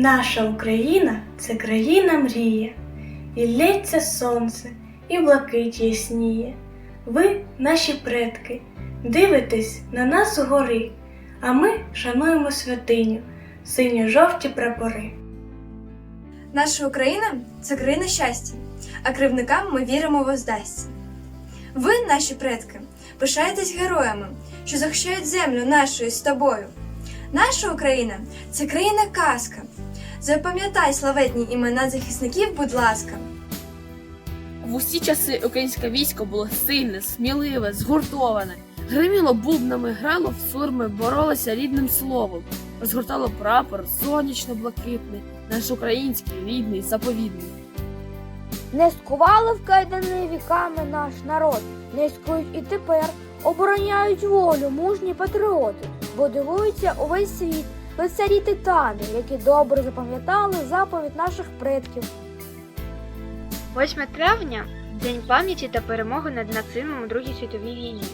Наша Україна це країна мріє, і лється сонце, і блакить ясніє. Ви, наші предки, дивитесь на нас згори, а ми шануємо святиню, синьо-жовті прапори. Наша Україна це країна щастя, а кривникам ми віримо воздасться. Ви, наші предки, пишаєтесь героями, що захищають землю нашою з тобою. Наша Україна це країна казка. Запам'ятай славетні імена захисників, будь ласка. В усі часи українське військо було сильне, сміливе, згуртоване. Гриміло бубнами, грало в сурми, боролося рідним словом, розгортало прапор сонячно-блакитний, наш український рідний, заповідний. Не скували в кайдани віками наш народ, не скують і тепер, обороняють волю мужні патріоти, бо дивуються увесь світ, лицарі титани, які добре запам'ятали заповідь наших предків. 8 травня День пам'яті та перемоги над нацизмом у Другій світовій війні.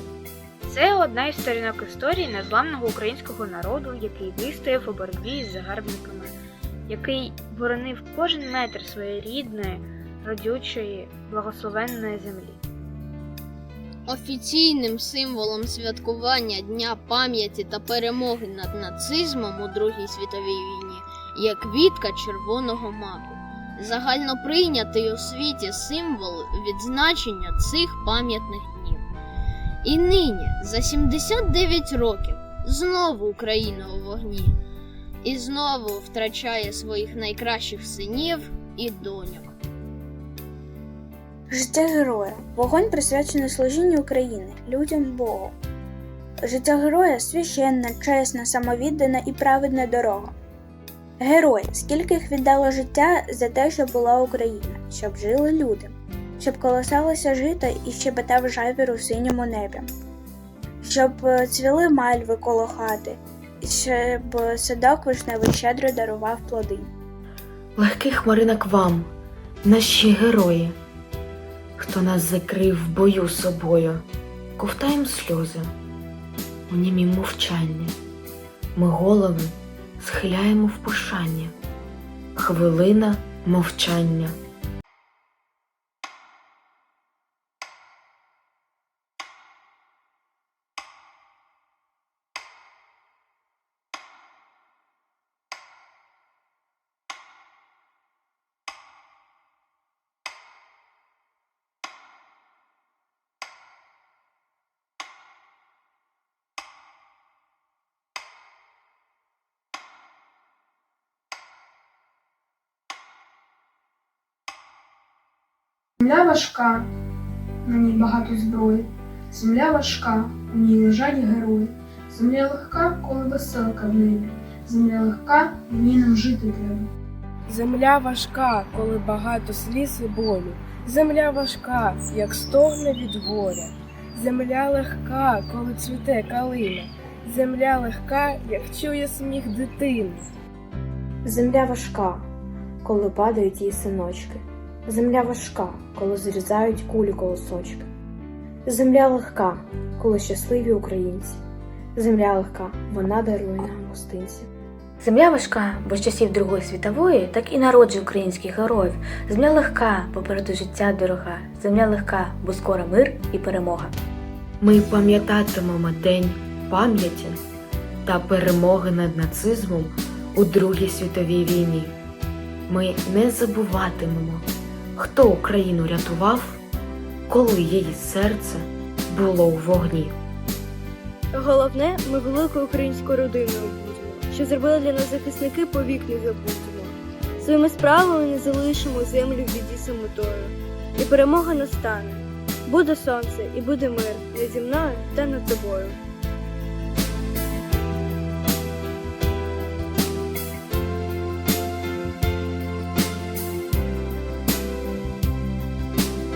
Це одна із сторінок історії незламного українського народу, який вистояв у боротьбі з загарбниками, який боронив кожен метр своєї рідної, родючої, благословенної землі. Офіційним символом святкування Дня пам'яті та перемоги над нацизмом у Другій світовій війні є квітка червоного маку. Загально прийнятий у світі символ відзначення цих пам'ятних днів. І нині, за 79 років, знову Україна у вогні, і знову втрачає своїх найкращих синів і доньок. Життя героя вогонь присвячений служінню України, людям Богу. Життя героя священна, чесна, самовіддана і праведна дорога. Герої, скільки їх віддало життя за те, щоб була Україна, щоб жили люди, щоб колосалося жито і щебетав жайвір у синьому небі, щоб е, цвіли мальви коло хати, щоб садок вишневий щедро дарував плоди. Легких хмаринок вам, наші герої, хто нас закрив в бою собою, ковтаєм сльози у німім мовчанні. Ми голови схиляємо в пошанні. Хвилина мовчання. Земля важка, на ній багато зброї. Земля важка, у ній лежать герої. Земля легка, коли веселка в небі. Земля легка, в ній нам жити треба. Земля важка, коли багато сліз і болю. Земля важка, як стогне від горя. Земля легка, коли цвіте калина. Земля легка, як чує сміх дитини. Земля важка, коли падають її синочки. Земля важка, коли зрізають кулі колосочки. Земля легка, коли щасливі українці. Земля легка, вона дарує нам гостинці. Земля важка, бо з часів Другої світової так і народжує українських героїв. Земля легка, попереду життя дорога. Земля легка, бо скоро мир і перемога. Ми пам'ятатимемо День пам'яті та перемоги над нацизмом у Другій світовій війні. Ми не забуватимемо, хто Україну рятував, коли її серце було у вогні. Головне, ми великою українською родиною будемо, що зробили для нас захисники повік не забудемо. Своїми справами не залишимо землю в біді самотою. І перемога настане. Буде сонце і буде мир над зі мною та над тобою.